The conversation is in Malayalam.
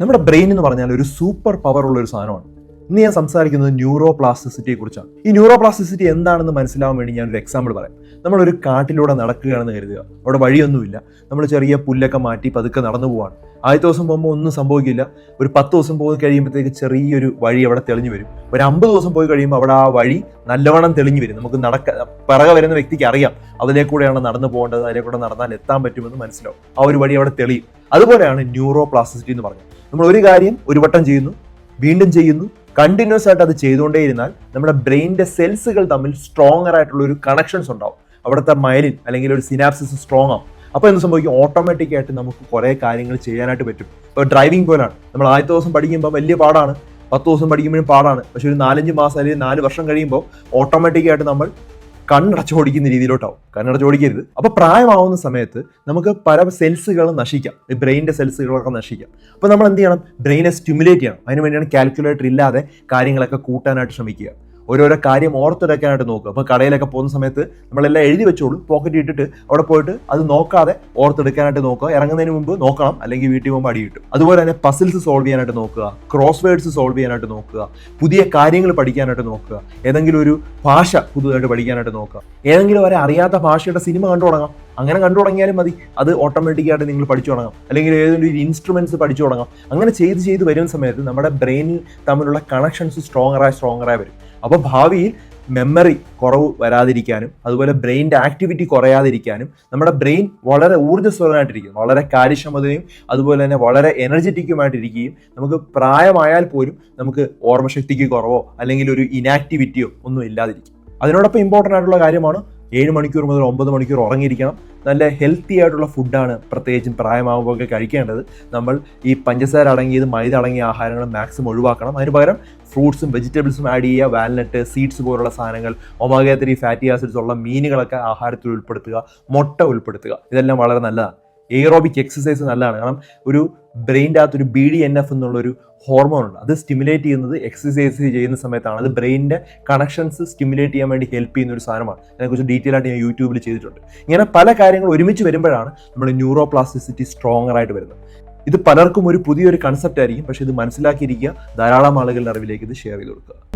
നമ്മുടെ ബ്രെയിൻ എന്ന് പറഞ്ഞാൽ ഒരു സൂപ്പർ പവർ ഉള്ള ഒരു സാധനമാണ്. ഇന്ന് ഞാൻ സംസാരിക്കുന്നത് ന്യൂറോ പ്ലാസ്റ്റിസിറ്റിയെ കുറിച്ചാണ് ഈ ന്യൂറോ പ്ലാസ്റ്റിസിറ്റി എന്താണെന്ന് മനസ്സിലാവാൻ വേണ്ടി ഞാൻ ഒരു എക്സാമ്പിൾ പറയാം. നമ്മളൊരു കാട്ടിലൂടെ നടക്കുകയാണെന്ന് കരുതുക. അവിടെ വഴിയൊന്നുമില്ല. നമ്മൾ ചെറിയ പുല്ലൊക്കെ മാറ്റി പതുക്കെ നടന്നു പോവാണ്. ആദ്യത്തെ ദിവസം പോകുമ്പോൾ ഒന്നും സംഭവിക്കില്ല. ഒരു പത്ത് ദിവസം പോയി കഴിയുമ്പോഴത്തേക്ക് ചെറിയൊരു വഴി അവിടെ തെളിഞ്ഞു വരും. ഒരു അമ്പത് ദിവസം പോയി കഴിയുമ്പോൾ അവിടെ ആ വഴി നല്ലവണ്ണം തെളിഞ്ഞു വരും. നമുക്ക് നടക്ക പിറകെ വരുന്ന വ്യക്തിക്ക് അറിയാം. അതിലേക്കൂടെയാണ് നടന്നു പോകേണ്ടത് അതിലേക്കൂടെ നടന്നാൽ എത്താൻ പറ്റുമെന്ന് മനസ്സിലാവും. ആ ഒരു വഴി അവിടെ തെളിയും. അതുപോലെയാണ് ന്യൂറോ പ്ലാസ്റ്റിസിറ്റി എന്ന് പറഞ്ഞത്. നമ്മൾ ഒരു കാര്യം ഒരു വട്ടം ചെയ്യുന്നു വീണ്ടും ചെയ്യുന്നു. കണ്ടിന്യൂസ് ആയിട്ട് അത് ചെയ്തുകൊണ്ടേയിരുന്നാൽ നമ്മുടെ ബ്രെയിനിന്റെ സെൽസുകൾ തമ്മിൽ സ്ട്രോങ്ങർ ആയിട്ടുള്ള ഒരു കണക്ഷൻസ് ഉണ്ടാവും. അവിടുത്തെ മൈലിൻ അല്ലെങ്കിൽ ഒരു സിനാപ്സിസ് സ്ട്രോങ് ആവും. അപ്പോൾ എന്ത് സംഭവിക്കും? ഓട്ടോമാറ്റിക് ആയിട്ട് നമുക്ക് കുറേ കാര്യങ്ങൾ ചെയ്യാനായിട്ട് പറ്റും. ഇപ്പോൾ ഡ്രൈവിംഗ് പോലാണ്. നമ്മൾ ആദ്യത്തെ ദിവസം പഠിക്കുമ്പോൾ വലിയ പാടാണ്. പത്ത് ദിവസം പഠിക്കുമ്പോഴും പാടാണ്. പക്ഷെ ഒരു നാലഞ്ച് മാസം അല്ലെങ്കിൽ നാല് വർഷം കഴിയുമ്പോൾ ഓട്ടോമാറ്റിക്കായിട്ട് നമ്മൾ കണ്ണടച്ച് ഓടിക്കുന്ന രീതിയിലോട്ടാവും. കണ്ണടച്ചു ഓടിക്കരുത്. അപ്പോൾ പ്രായമാവുന്ന സമയത്ത് നമുക്ക് പല സെൽസുകളും നശിക്കാം. ഈ ബ്രെയിനിന്റെ സെൽസുകളൊക്കെ നശിക്കാം. അപ്പോൾ നമ്മൾ എന്ത് ചെയ്യണം? ബ്രെയിനെ സ്റ്റിമുലേറ്റ് ചെയ്യണം. അതിന് വേണ്ടിയാണ് കാൽക്കുലേറ്റർ ഇല്ലാതെ കാര്യങ്ങളൊക്കെ കൂട്ടാനായിട്ട് ശ്രമിക്കുക. ഓരോരോ കാര്യം ഓർത്തെടുക്കാനായിട്ട് നോക്കുക. അപ്പോൾ കടയിലൊക്കെ പോകുന്ന സമയത്ത് നമ്മളെല്ലാം എഴുതി വെച്ചോളും. പോക്കറ്റ് ഇട്ടിട്ട് അവിടെ പോയിട്ട് അത് നോക്കാതെ ഓർത്തെടുക്കാനായിട്ട് നോക്കുക. ഇറങ്ങുന്നതിന് മുമ്പ് നോക്കണം. അല്ലെങ്കിൽ വീട്ടിൽ പോകുമ്പോൾ അടി കിട്ടും. അതുപോലെ തന്നെ പസിൽസ് സോൾവ് ചെയ്യാനായിട്ട് നോക്കുക. ക്രോസ് വേർഡ്സ് സോൾവ് ചെയ്യാനായിട്ട് നോക്കുക. പുതിയ കാര്യങ്ങൾ പഠിക്കാനായിട്ട് നോക്കുക. ഏതെങ്കിലും ഒരു ഭാഷ പുതുതായിട്ട് പഠിക്കാനായിട്ട് നോക്കുക. ഏതെങ്കിലും വരെ അറിയാത്ത ഭാഷയുടെ സിനിമ കണ്ടു തുടങ്ങാം. അങ്ങനെ കണ്ടു തുടങ്ങിയാലും മതി. അത് ഓട്ടോമാറ്റിക്കായിട്ട് നിങ്ങൾ പഠിച്ചു തുടങ്ങാം. അല്ലെങ്കിൽ ഏതെങ്കിലും ഒരു ഇൻസ്ട്രുമെന്റ്സ് പഠിച്ചു തുടങ്ങാം. അങ്ങനെ ചെയ്ത് ചെയ്ത് വരുന്ന സമയത്ത് നമ്മുടെ ബ്രെയിനിൽ തമ്മിലുള്ള കണക്ഷൻസ് സ്ട്രോങ്ങറായി സ്ട്രോങ്ങറായി വരും. അപ്പോൾ ഭാവിയിൽ മെമ്മറി കുറവ് വരാതിരിക്കാനും അതുപോലെ ബ്രെയിന്റെ ആക്ടിവിറ്റി കുറയാതിരിക്കാനും നമ്മുടെ ബ്രെയിൻ വളരെ ഊർജസ്വലമായിട്ടിരിക്കും വളരെ കാര്യക്ഷമതയും അതുപോലെ തന്നെ വളരെ എനർജറ്റിക്കുമായിട്ടിരിക്കുകയും നമുക്ക് പ്രായമായാൽ പോലും നമുക്ക് ഓർമ്മശക്തിക്ക് കുറവോ അല്ലെങ്കിൽ ഒരു ഇനാക്ടിവിറ്റിയോ ഒന്നും ഇല്ലാതിരിക്കും. അതിനോടൊപ്പം ഇമ്പോർട്ടന്റ് ആയിട്ടുള്ള കാര്യമാണ് ഏഴ് മണിക്കൂർ മുതൽ ഒമ്പത് മണിക്കൂർ ഉറങ്ങിയിരിക്കണം. നല്ല ഹെൽത്തി ആയിട്ടുള്ള ഫുഡാണ് പ്രത്യേകിച്ചും പ്രായമാകുമ്പോൾ ഒക്കെ കഴിക്കേണ്ടത്. നമ്മൾ ഈ പഞ്ചസാര അടങ്ങിയത് മൈദ അടങ്ങിയ ആഹാരങ്ങൾ മാക്സിമം ഒഴിവാക്കണം. അതിന് പകരം ഫ്രൂട്ട്സും വെജിറ്റബിൾസും ആഡ് ചെയ്യുക. വാൽനട്ട് സീഡ്സ് പോലുള്ള സാധനങ്ങൾ ഒമാഗ ഫാറ്റി ആസിഡ്സ് ഉള്ള മീനുകളൊക്കെ ആഹാരത്തിൽ ഉൾപ്പെടുത്തുക മുട്ട ഉൾപ്പെടുത്തുക. ഇതെല്ലാം വളരെ നല്ലതാണ്. എയറോബിക് എക്സസൈസ് നല്ലതാണ്. കാരണം ഒരു ബ്രെയിന്റെ അകത്ത് ഒരു ബി ഡി എൻ എഫ് എന്നുള്ളൊരു ഹോർമോൺ ഉണ്ട്. അത് സ്റ്റിമുലേറ്റ് ചെയ്യുന്നത് എക്സസൈസ് ചെയ്യുന്ന സമയത്താണ്. അത് ബ്രെയിനിന്റെ കണക്ഷൻസ് സ്റ്റിമുലേറ്റ് ചെയ്യാൻ വേണ്ടി ഹെൽപ്പ് ചെയ്യുന്ന ഒരു സാധനമാണ്. അതിനെക്കുറിച്ച് ഡീറ്റെയിൽ ആയിട്ട് ഞാൻ യൂട്യൂബിൽ ചെയ്തിട്ടുണ്ട്. ഇങ്ങനെ പല കാര്യങ്ങൾ ഒരുമിച്ച് വരുമ്പോഴാണ് നമ്മുടെ ന്യൂറോ പ്ലാസ്റ്റിസിറ്റി സ്ട്രോങ്ങർ ആയിട്ട് വരുന്നത്. ഇത് പലർക്കും ഒരു പുതിയൊരു കൺസെപ്റ്റ് ആയിരിക്കും. പക്ഷേ ഇത് മനസ്സിലാക്കിയിരിക്കുക. ധാരാളം ആളുകളുടെ അറിവിലേക്ക് ഇത് ഷെയർ ചെയ്ത് കൊടുക്കുക.